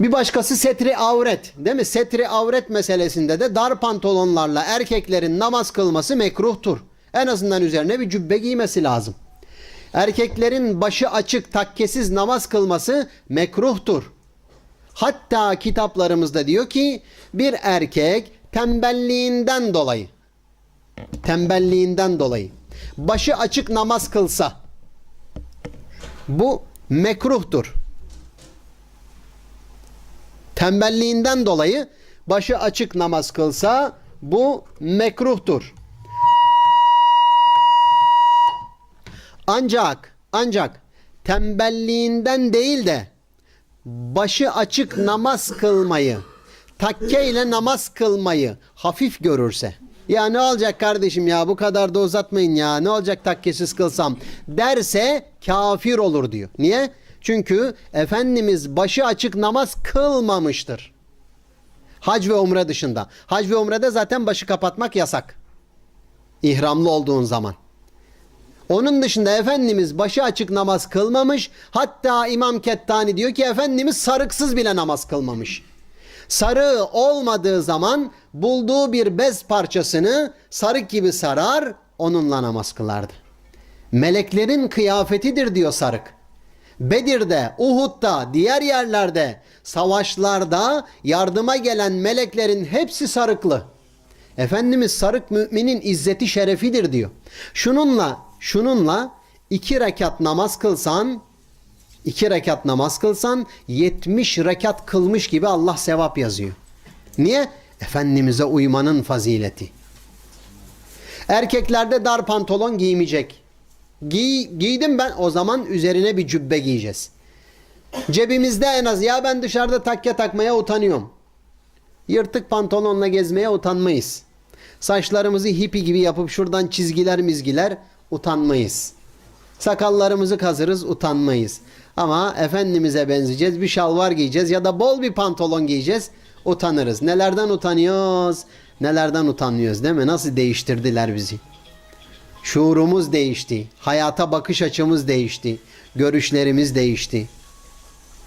Bir başkası setri avret. Değil mi? Setri avret meselesinde de dar pantolonlarla erkeklerin namaz kılması mekruhtur. En azından üzerine bir cübbe giymesi lazım. Erkeklerin başı açık takkesiz namaz kılması mekruhtur. Hatta kitaplarımızda diyor ki bir erkek tembelliğinden dolayı tembelliğinden dolayı başı açık namaz kılsa bu mekruhtur. Tembelliğinden dolayı başı açık namaz kılsa bu mekruhtur. Ancak ancak tembelliğinden değil de başı açık namaz kılmayı, takke ile namaz kılmayı hafif görürse. Ya ne olacak kardeşim ya bu kadar da uzatmayın ya ne olacak takkesiz kılsam derse kafir olur diyor. Niye? Çünkü Efendimiz başı açık namaz kılmamıştır. Hac ve umre dışında. Hac ve umrede zaten başı kapatmak yasak. İhramlı olduğun zaman. Onun dışında Efendimiz başı açık namaz kılmamış. Hatta İmam Kettani diyor ki Efendimiz sarıksız bile namaz kılmamış. Sarığı olmadığı zaman bulduğu bir bez parçasını sarık gibi sarar onunla namaz kılardı. Meleklerin kıyafetidir diyor sarık. Bedir'de, Uhud'da, diğer yerlerde, savaşlarda yardıma gelen meleklerin hepsi sarıklı. Efendimiz sarık müminin izzeti şerefidir diyor. Şununla, şununla iki rekat namaz kılsan, iki rekat namaz kılsan 70 rekat kılmış gibi Allah sevap yazıyor. Niye? Efendimiz'e uymanın fazileti. Erkeklerde dar pantolon giymeyecek. Giy, giydim ben o zaman üzerine bir cübbe giyeceğiz. Cebimizde en az ya ben dışarıda takke takmaya utanıyorum. Yırtık pantolonla gezmeye utanmayız. Saçlarımızı hipi gibi yapıp şuradan çizgiler mizgiler utanmayız. Sakallarımızı kazırız utanmayız. Ama Efendimiz'e benzeyeceğiz bir şalvar giyeceğiz ya da bol bir pantolon giyeceğiz utanırız. Nelerden utanıyoruz nelerden utanıyoruz değil mi? Nasıl değiştirdiler bizi. Şuurumuz değişti. Hayata bakış açımız değişti. Görüşlerimiz değişti.